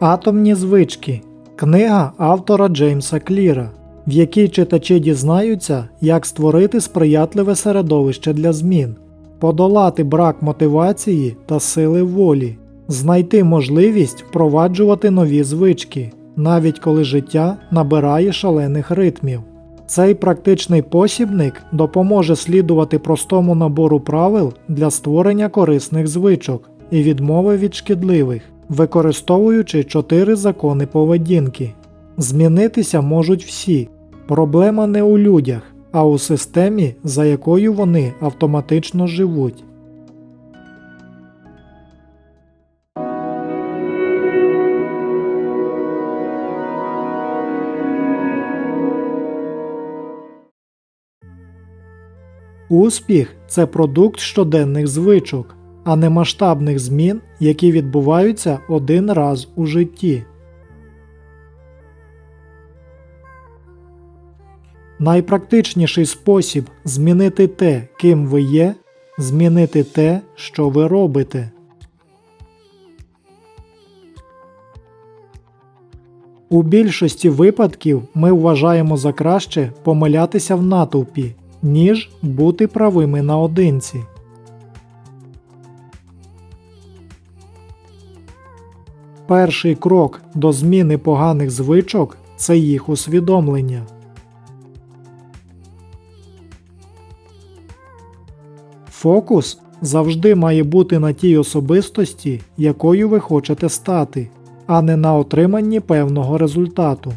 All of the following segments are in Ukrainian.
Атомні звички книга автора Джеймса Кліра, в якій читачі дізнаються, як створити сприятливе середовище для змін, подолати брак мотивації та сили волі, знайти можливість впроваджувати нові звички, навіть коли життя набирає шалених ритмів. Цей практичний посібник допоможе слідувати простому набору правил для створення корисних звичок і відмови від шкідливих, використовуючи чотири закони поведінки. Змінитися можуть всі. Проблема не у людях, а у системі, за якою вони автоматично живуть. Успіх це продукт щоденних звичок, а не масштабних змін, які відбуваються один раз у житті. Найпрактичніший спосіб змінити те, ким ви є, змінити те, що ви робите. У більшості випадків ми вважаємо за краще помилятися в натовпі, ніж бути правими наодинці. Перший крок до зміни поганих звичок це їх усвідомлення. Фокус завжди має бути на тій особистості, якою ви хочете стати, а не на отриманні певного результату.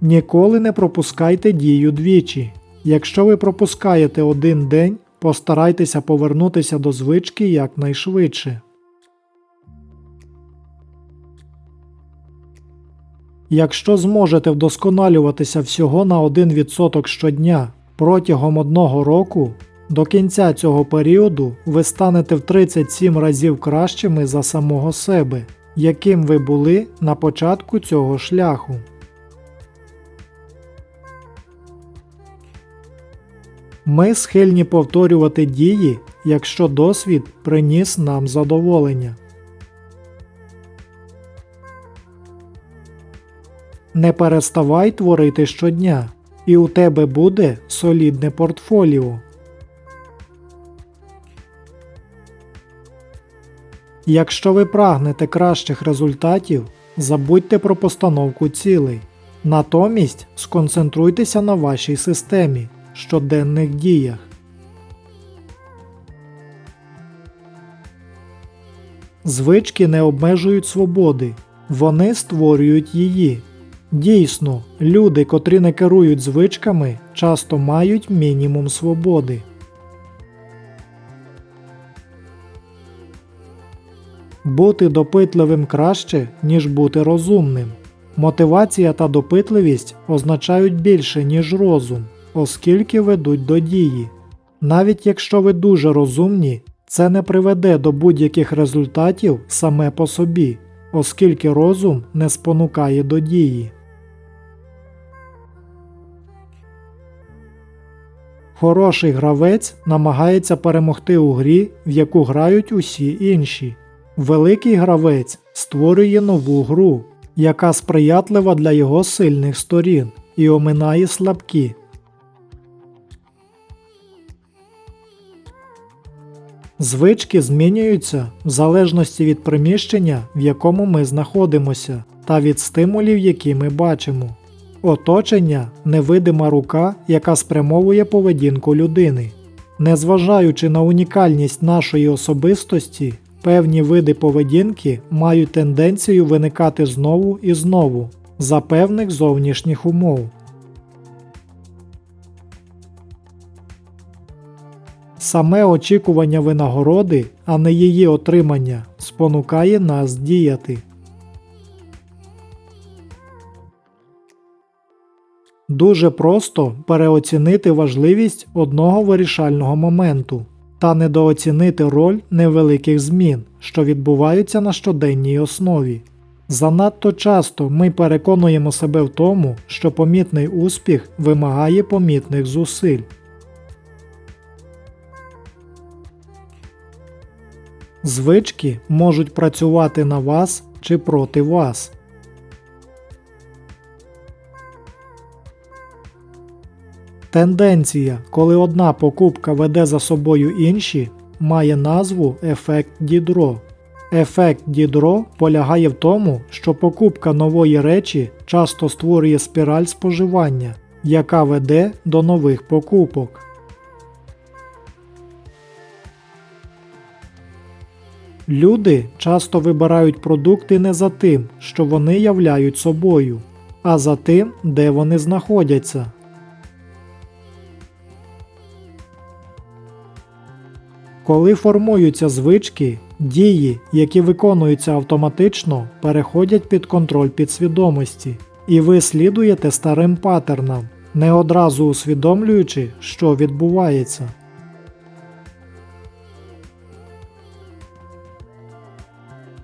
Ніколи не пропускайте дію двічі. Якщо ви пропускаєте один день, постарайтеся повернутися до звички якнайшвидше. Якщо зможете вдосконалюватися всього на 1% щодня протягом одного року, до кінця цього періоду ви станете в 37 разів кращими за самого себе, яким ви були на початку цього шляху. Ми схильні повторювати дії, якщо досвід приніс нам задоволення. Не переставай творити щодня, і у тебе буде солідне портфоліо. Якщо ви прагнете кращих результатів, забудьте про постановку цілей. Натомість сконцентруйтеся на вашій системі, щоденних діях. Звички не обмежують свободи, вони створюють її. Дійсно, люди, котрі не керують звичками, часто мають мінімум свободи. Бути допитливим краще, ніж бути розумним. Мотивація та допитливість означають більше, ніж розум, оскільки ведуть до дії. Навіть якщо ви дуже розумні, це не приведе до будь-яких результатів саме по собі, оскільки розум не спонукає до дії. Хороший гравець намагається перемогти у грі, в яку грають усі інші. Великий гравець створює нову гру, яка сприятлива для його сильних сторін і оминає слабкі. Звички змінюються в залежності від приміщення, в якому ми знаходимося, та від стимулів, які ми бачимо. Оточення невидима рука, яка спрямовує поведінку людини. Незважаючи на унікальність нашої особистості, певні види поведінки мають тенденцію виникати знову і знову за певних зовнішніх умов. Саме очікування винагороди, а не її отримання, спонукає нас діяти. Дуже просто переоцінити важливість одного вирішального моменту та недооцінити роль невеликих змін, що відбуваються на щоденній основі. Занадто часто ми переконуємо себе в тому, що помітний успіх вимагає помітних зусиль. Звички можуть працювати на вас чи проти вас. Тенденція, коли одна покупка веде за собою інші, має назву ефект Дідро. Ефект Дідро полягає в тому, що покупка нової речі часто створює спіраль споживання, яка веде до нових покупок. Люди часто вибирають продукти не за тим, що вони являють собою, а за тим, де вони знаходяться. Коли формуються звички, дії, які виконуються автоматично, переходять під контроль підсвідомості, і ви слідуєте старим паттернам, не одразу усвідомлюючи, що відбувається.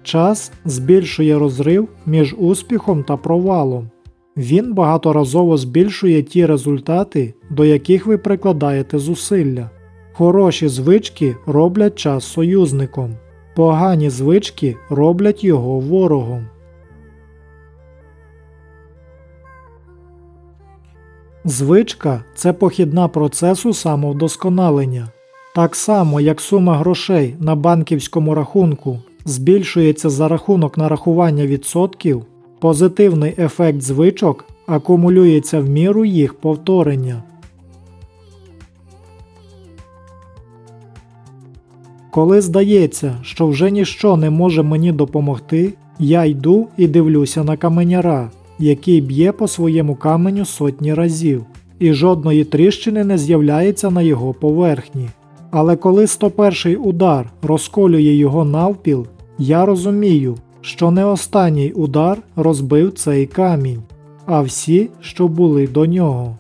Час збільшує розрив між успіхом та провалом. Він багаторазово збільшує ті результати, до яких ви прикладаєте зусилля. Хороші звички роблять час союзником, погані звички роблять його ворогом. Звичка це похідна процесу самовдосконалення. Так само, як сума грошей на банківському рахунку збільшується за рахунок нарахування відсотків, позитивний ефект звичок акумулюється в міру їх повторення. Коли здається, що вже ніщо не може мені допомогти, я йду і дивлюся на каменяра, який б'є по своєму каменю сотні разів, і жодної тріщини не з'являється на його поверхні. Але коли 101 удар розколює його навпіл, я розумію, що не останній удар розбив цей камінь, а всі, що були до нього.